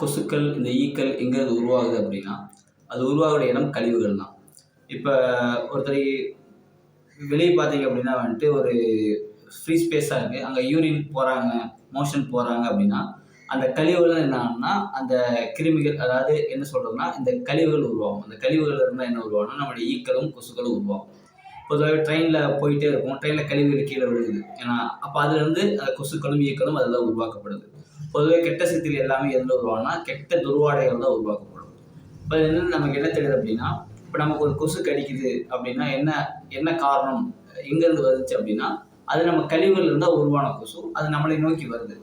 கொசுக்கள் இந்த ஈக்கள் எங்கேருந்து உருவாகுது அப்படின்னா அது உருவாகிற இடம் கழிவுகள் தான் இப்போ ஒருத்தர் வெளியே பார்த்தீங்க அப்படின்னா வந்துட்டு ஒரு ஃப்ரீ ஸ்பேஸாக இருக்குது அங்கே யூரின் போகிறாங்க மோஷன் போகிறாங்க அப்படின்னா அந்த கழிவுகள் என்னன்னா அந்த கிருமிகள் அதாவது என்ன சொல்கிறோம்னா இந்த கழிவுகள் உருவாகும். அந்த கழிவுகள் இருந்தால் என்ன உருவாகும்னா நம்மளுடைய ஈக்களும் கொசுக்களும் உருவாகும். பொதுவாகவே ட்ரெயினில் போயிட்டே இருக்கும் ட்ரெயினில் கழிவுகள் கீழே விழுகுது. ஏன்னா அப்போ அதுலேருந்து அந்த கொசுக்களும் ஈக்களும் அதில் உருவாக்கப்படுது. பொதுவே கெட்ட சக்திகள் எல்லாமே எதில் உருவாகும்னா கெட்ட துர்வாடைகள் தான் உருவாக்கப்படும். இப்போ என்ன நமக்கு என்ன தெரியுது அப்படின்னா இப்போ நமக்கு ஒரு கொசு கடிக்குது அப்படின்னா என்ன என்ன காரணம் எங்கேருந்து வந்துச்சு அப்படின்னா அது நம்ம கழிவுகள் இருந்தால் உருவான கொசு. அது நம்மளை நோக்கி வருது.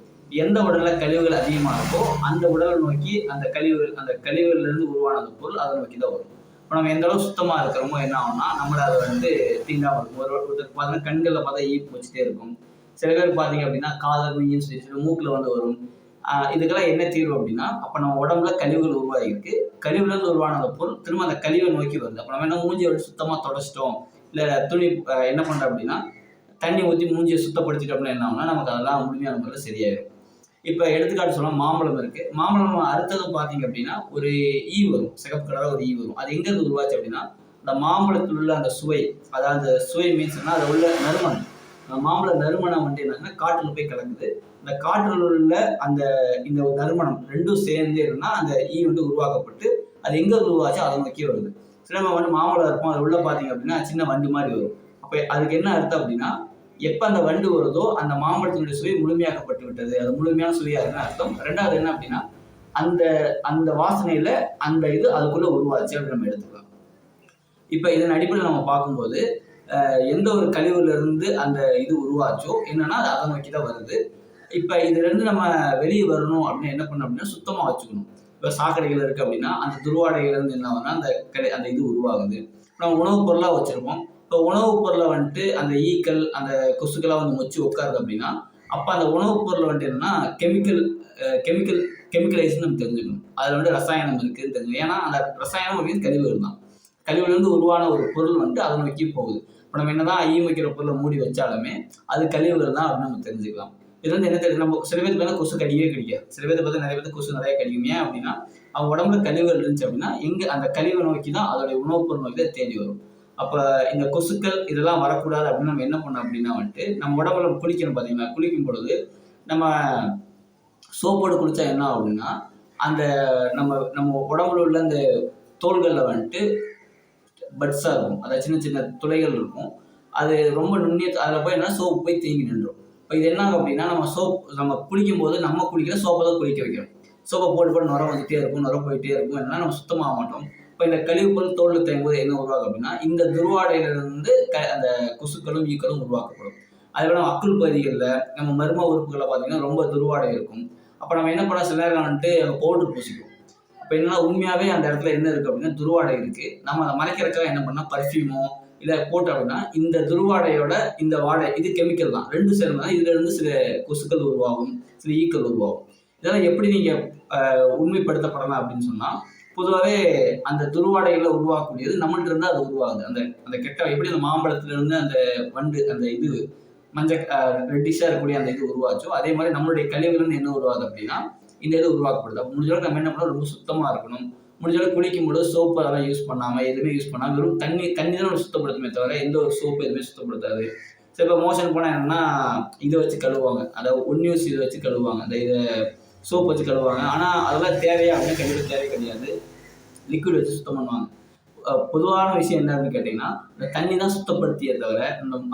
எந்த உடலில் கழிவுகள் அதிகமாக இருக்கோ அந்த உடலை நோக்கி அந்த கழிவுகள் அந்த கழிவுகள்லேருந்து உருவான அந்த பொருள் அதை நோக்கி தான் வரும். இப்போ நம்ம எந்த அளவு சுத்தமாக இருக்கிறோமோ என்ன ஆகும்னா நம்மளை அதை வந்து தீண்டாமல் இருக்கும் ஒரு ஒருத்தருக்கு பார்த்தீங்கன்னா கண்களில் பார்த்தா ஈப்பு வச்சுட்டே இருக்கும். சில பேர் பார்த்தீங்க அப்படின்னா காதல் மீன் சொல்லி மூக்கில் வந்து வரும். இதுக்கெல்லாம் என்ன தீர்வு அப்படின்னா அப்போ நம்ம உடம்புல கழிவுகள் உருவாகிருக்கு கழிவுலேருந்து உருவான அந்த பொருள் திரும்ப அந்த கழிவை நோக்கி வருது. அப்போ நம்ம என்ன மூஞ்சி வந்து சுத்தமாக தொடச்சிட்டோம். இல்லை துணி என்ன பண்ணுறோம் அப்படின்னா தண்ணி ஊற்றி மூஞ்சியை சுத்தப்படுத்திட்டோம் அப்படின்னா என்ன ஆகும்னா நமக்கு அதெல்லாம் முழுமையான முறையில் சரியாயிடும் இப்போ எடுத்துக்காட்டு சொன்னால் மாம்பழம் இருக்குது மாம்பழம் அறுத்ததும் பார்த்தீங்க அப்படின்னா ஒரு ஈ வரும். சிகப்பு கலராக ஒரு ஈ வரும். அது எங்கேருந்து உருவாச்சு அப்படின்னா அந்த மாம்பழத்தில் உள்ள அந்த சுவை அதாவது சுவை மீன்ஸ்னா அதில் உள்ள நறுமணம். மாம்பழ நறுமணம் வந்து என்னன்னா காற்றில் போய் கலங்குது அந்த காற்றில் உள்ள அந்த இந்த நறுமணம் ரெண்டும் சேர்ந்து இருந்தால் அந்த ஈ வந்து உருவாக்கப்பட்டு அது எங்கே உருவாச்சோ? அதை நோக்கி வருது. சில நம்ம வந்து மாம்பழம் இருக்கும் அது உள்ள பார்த்தீங்க அப்படின்னா சின்ன வண்டு மாதிரி வரும். அப்போ அதுக்கு என்ன அர்த்தம் அப்படின்னா எப்போ அந்த வண்டு வருதோ அந்த மாம்பழத்தினுடைய சுவை முழுமையாக்கப்பட்டு விட்டது. அது முழுமையான சுவையாக இருக்குன்னு அர்த்தம். ரெண்டாவது என்ன அப்படின்னா அந்த அந்த வாசனையில அந்த இது அதுக்குள்ள உருவாச்சு அப்படின்னு நம்ம எடுத்துக்கலாம். இப்போ இதன் அடிப்படையில் நம்ம பார்க்கும்போது எந்த ஒரு கழிவுலேருந்து அந்த இது உருவாச்சோ என்னன்னா அது அதை நோக்கி தான் வருது. இப்போ இதுலேருந்து நம்ம வெளியே வரணும் அப்படின்னு என்ன பண்ணோம் அப்படின்னா சுத்தமாக வச்சுக்கணும். இப்போ சாக்கடைகள் இருக்குது அப்படின்னா அந்த துருவாடைகள்லேருந்து என்ன ஆகுதுன்னா அந்த கடை அந்த இது உருவாகுது. நம்ம உணவுப் பொருளாக வச்சுருப்போம். இப்போ உணவுப் பொருளை வந்துட்டு அந்த ஈக்கள் அந்த கொசுக்கெல்லாம் வந்து மொச்சு உட்காருது அப்படின்னா அப்போ அந்த உணவுப் பொருளை வந்துட்டு என்னென்னா கெமிக்கல் கெமிக்கல் கெமிக்கலைஸ்னு நம்ம தெரிஞ்சுக்கணும். அதில் வந்து ரசாயனம் இருக்குதுன்னு தெரிஞ்சுக்கணும். ஏன்னா அந்த ரசாயனம் அப்படின்னு கழிவுகள் தான். கழிவுலேருந்து உருவான ஒரு பொருள் வந்துட்டு அதை நோக்கி போகுது. இப்போ நம்ம என்னதான் ஐயம் வைக்கிற பொருளை மூடி வச்சாலுமே அது கழிவுகள் தான் அப்படின்னு நம்ம தெரிஞ்சுக்கலாம். இது வந்து என்ன தெரியும் நம்ம சில பேருக்கு பார்த்தா கொசு கடிக்கவே கடிக்காது. சில பேருக்கு பார்த்தா நிறைய பேருக்கு கொசு நிறைய கடிக்கும். ஏன் அப்படின்னா அவங்க உடம்புல கழிவுகள் இருந்துச்சு அப்படின்னா எங்கே அந்த கழிவை நோக்கி தான் அதோடைய உணவுப் பொருள் நோக்கி தான் தேடி வரும். அப்போ இந்த கொசுக்கள் இதெல்லாம் வரக்கூடாது அப்படின்னு நம்ம என்ன பண்ணோம் அப்படின்னா வந்துட்டு நம்ம உடம்புல குளிக்கணும் பார்த்தீங்களா? குளிக்கும் பொழுது நம்ம சோப்போடு குளிச்சா என்ன ஆகும்னா அந்த நம்ம நம்ம உடம்புல உள்ள அந்த தோள்களில் வந்துட்டு பட்ஸாக இருக்கும். அதாவது சின்ன சின்ன துளைகள் இருக்கும். அது ரொம்ப நுண்ணிய அதில் போய் என்ன சோப்பு போய் தேங்கி நின்றோம். இப்போ இது என்ன ஆகும் அப்படின்னா நம்ம சோப் நம்ம குளிக்கும் போது நம்ம குளிக்கிற சோப்பை தான் குளிக்க வைக்கிறோம் சோப்பை போட்டு போட்டு நுர வந்துட்டே இருக்கும் நுர போயிட்டே இருக்கும். என்னன்னா நம்ம சுத்தமாக மாட்டோம். இப்போ இந்த கழிவு பொருள் தோல்ல தேங்கும் போது என்ன உருவாகும் அப்படின்னா இந்த துருவாடையிலிருந்து க அந்த கொசுக்களும் ஈக்களும் உருவாக்கப்படும். அதே நம்ம அக்குள் பகுதிகளில் நம்ம மர்ம உறுப்புகளில் பார்த்தீங்கன்னா ரொம்ப துருவாடை இருக்கும். அப்போ நம்ம என்ன பண்ண சில நேரம் வந்துட்டு பவுடர் பூசிக்கும் அப்போ என்னன்னா உண்மையாகவே அந்த இடத்துல என்ன இருக்குது அப்படின்னா துருவாடை இருக்குது நம்ம அதை மறைக்கிறதுக்காக என்ன பண்ணால் பர்ஃப்யூமோ இல்லை போட்டோம் அப்படின்னா இந்த துருவாடையோட இந்த வாடை இது கெமிக்கல் தான். ரெண்டு சேர்ந்து தான் இதுலேருந்து சில கொசுக்கள் உருவாகும் சில ஈக்கள் உருவாகும். இதெல்லாம் எப்படி நீங்கள் உண்மைப்படுத்தப்படலாம் அப்படின்னு சொன்னால் பொதுவாகவே அந்த துருவாடைகளை உருவாக்கக்கூடியது நம்மள்ட்ட இருந்து அது உருவாகுது. அந்த அந்த கெட்ட எப்படி அந்த மாம்பழத்துலேருந்து அந்த வண்டு அந்த இது மஞ்சள் ரெட்டிஷாக இருக்கக்கூடிய அந்த இது உருவாச்சோ அதே மாதிரி நம்மளுடைய கழிவுலேருந்து என்ன உருவாகுது அப்படின்னா இந்த இது உருவாக்கப்படுது. அப்போ முடிஞ்ச நம்ம என்ன பண்ணணும்? ரொம்ப சுத்தமாக இருக்கணும். முடிஞ்சளவுக்கு குளிக்கும் போது சோப்பு அதெல்லாம் யூஸ் பண்ணாமல் எதுவுமே யூஸ் பண்ணாமல் வெறும் தண்ணி தண்ணி தான் நம்ம சுத்தப்படுத்துமே தவிர எந்த ஒரு சோப்பு எதுவுமே சுத்தப்படுத்தாது. சரி இப்போ மோஷன் போனால் என்னன்னா இதை வச்சு கழுவுவாங்க. அதாவது ஒன் யூஸ் இதை வச்சு கழுவுவாங்க. அந்த இதை சோப் வச்சு கழுவுவாங்க. ஆனால் அதெல்லாம் தேவையா? அப்படின்னு கண்டிப்பாக தேவை கிடையாது. லிக்விட் வச்சு சுத்தம் பண்ணுவாங்க. பொதுவான விஷயம் என்ன அப்படின்னு கேட்டிங்கன்னா இந்த தண்ணி தான் சுத்தப்படுத்தியே தவிர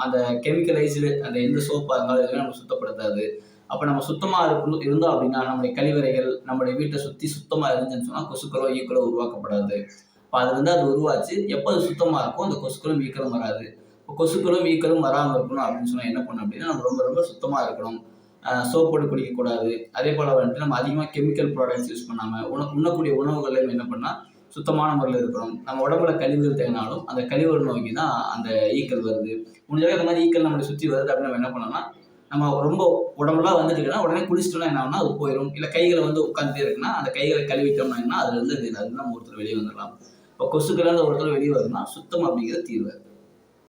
அந்த கெமிக்கலைஸ்டு அந்த எந்த சோப்பாக இருந்தாலும் எதுவுமே நம்ம சுத்தப்படுத்தாது. அப்போ நம்ம சுத்தமாக இருக்கணும் இருந்தோம் அப்படின்னா நம்முடைய கழிவறைகள் நம்முடைய வீட்டை சுற்றி சுத்தமாக இருந்துச்சுன்னு சொன்னால் கொசுக்களோ ஈக்களோ உருவாக்கப்படாது. இப்போ அது வந்து அது உருவாச்சு. எப்போ அது சுத்தமாக இருக்கும் அந்த கொசுக்களும் ஈக்களும் வராது. இப்போ கொசுக்களும் ஈக்களும் வராமல் இருக்கணும் அப்படின்னு சொன்னால் என்ன பண்ணணும் அப்படின்னா நம்ம ரொம்ப ரொம்ப சுத்தமாக இருக்கணும். சோப்போடு குடிக்கக்கூடாது. அதே போல் வந்துட்டு நம்ம அதிகமாக கெமிக்கல் ப்ராடக்ட்ஸ் யூஸ் பண்ணாமல் உண உண்ணக்கூடிய உணவுகளையும் என்ன பண்ணால் சுத்தமான முறையில் இருக்கணும். நம்ம உடம்புல கழிவுகள் தேங்கினாலும் அந்த கழிவுகள் நோக்கி தான் அந்த ஈக்கள் வருது. முடிஞ்சாலும் இந்த மாதிரி ஈக்கள் நம்மளை சுற்றி வருது அப்படின்னு நம்ம என்ன பண்ணோம்னா நம்ம ரொம்ப உடம்புலாம் வந்துட்டு உடனே குளிச்சிட்டோம்னா என்ன ஆகும்னா அது போயிடும் இல்லை கைகளை வந்து உட்காந்துட்டே இருக்குன்னா அந்த கைகளை கழுவிட்டோம்னா அதுலேருந்து அது நம்ம ஒருத்தர் வெளியே வந்துடலாம். இப்போ கொசுக்கள்லேருந்து ஒருத்தர் வெளியே வருதுன்னா சுத்தம் அப்படிங்கிறது தீர்வு.